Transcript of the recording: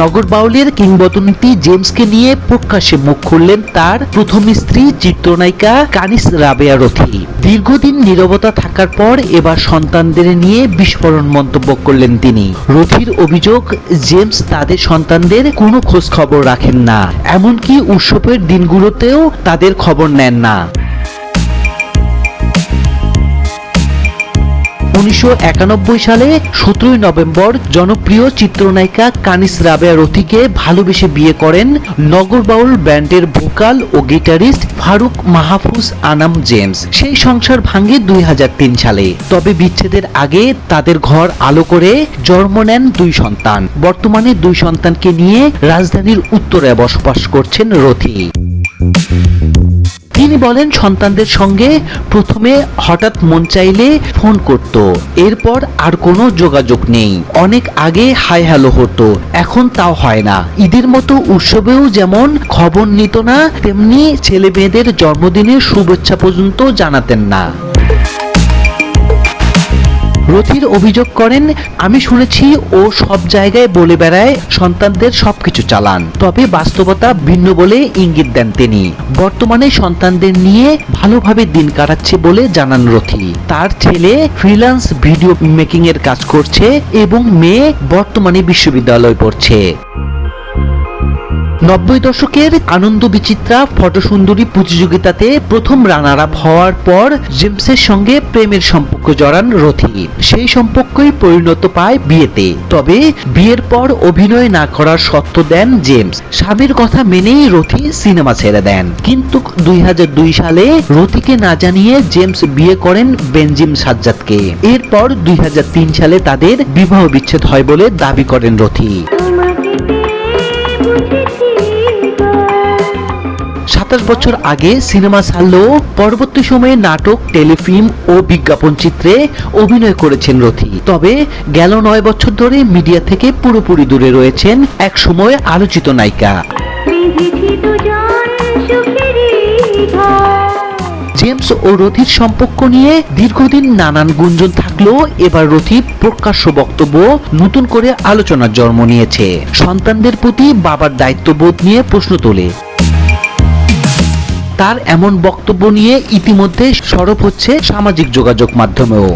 নগর বাউলের কিংবদন্তি জেমসকে নিয়ে প্রকাশ্যে মুখ খুললেন তার প্রথম স্ত্রী চিত্রনায়িকা কানিস রাবেয়া রথি। দীর্ঘদিন নীরবতা থাকার পর এবার সন্তানদের নিয়ে বিস্ফোরণ মন্তব্য করলেন তিনি। রথির অভিযোগ, জেমস তাদের সন্তানদের কোনো খোঁজ খবর রাখেন না। এমনকি উৎসবের দিনগুলোতেও তাদের খবর নেন না। উনিশশো একানব্বই সালে সতেরোই নভেম্বর জনপ্রিয় চিত্রনায়িকা কানিস রাবেয়া রথিকে ভালোবেসে বিয়ে করেন নগরবাউল ব্যান্ডের ভোকাল ও গিটারিস্ট ফারুক মাহফুজ আনাম জেমস। সেই সংসার ভাঙে দুই হাজার তিন সালে। তবে বিচ্ছেদের আগে তাদের ঘর আলো করে জন্ম নেন দুই সন্তান। বর্তমানে দুই সন্তানকে নিয়ে রাজধানীর উত্তরে বসবাস করছেন রথি। তিনি বলেন, সন্তানদের সঙ্গে প্রথমে হঠাৎ মন চাইলে ফোন করত, এরপর আর কোনো যোগাযোগ নেই। অনেক আগে হাই হ্যালো হতো, এখন তাও হয় না। ঈদের মতো উৎসবেও যেমন খবর নিত না, তেমনি ছেলে মেয়েদের জন্মদিনের শুভেচ্ছা পর্যন্ত জানাতেন না। রথির অভিযোগ করেন, আমি শুনেছি ও সব জায়গায় বলে বেড়ায় সন্তানদের সবকিছু চালান। তবে বাস্তবতা ভিন্ন বলে ইঙ্গিত দেন তিনি। বর্তমানে সন্তানদের নিয়ে ভালোভাবে দিন কাটাচ্ছে বলে জানান রথি। তার ছেলে ফ্রিল্যান্স ভিডিও মেকিং এর কাজ করছে এবং মেয়ে বর্তমানে বিশ্ববিদ্যালয় পড়ছে। নব্বই দশকের আনন্দ বিচিত্রা ফটোসুন্দরী প্রতিযোগিতাতে প্রথম রানার আপ হওয়ার পর জেমসের সঙ্গে প্রেমের সম্পর্ক জড়ান রথি সেই সম্পর্কই পরিণত পায় বিয়েতে। তবে বিয়ের পর অভিনয় না করার সত্য দেন জেমস। স্বামীর কথা মেনেই রথি সিনেমা ছেড়ে দেন। কিন্তু দুই হাজার দুই সালে রথিকে না জানিয়ে জেমস বিয়ে করেন বেনজিম সাজ্জাদকে। এরপর দুই হাজার তিন সালে তাদের বিবাহ বিচ্ছেদ হয় বলে দাবি করেন রথি। সাতাশ বছর আগে সিনেমা ছাড়লেও পরবর্তী সময়ে নাটক টেলিফিল্ম ও বিজ্ঞাপন চিত্রে অভিনয় করেছেন রথি। তবে গেল নয় বছর ধরে মিডিয়া থেকে পুরোপুরি দূরে রয়েছেন এক সময় আলোচিত নায়িকা। জেমস ও রথির সম্পর্ক নিয়ে দীর্ঘদিন নানান গুঞ্জন থাকলেও এবার রথি প্রকাশ্য বক্তব্য নতুন করে আলোচনার জন্ম নিয়েছে। সন্তানদের প্রতি বাবার দায়িত্ববোধ নিয়ে প্রশ্ন তোলে। তার এমন বক্তব্য নিয়ে ইতিমধ্যে সরব হচ্ছে সামাজিক যোগাযোগ মাধ্যমেও।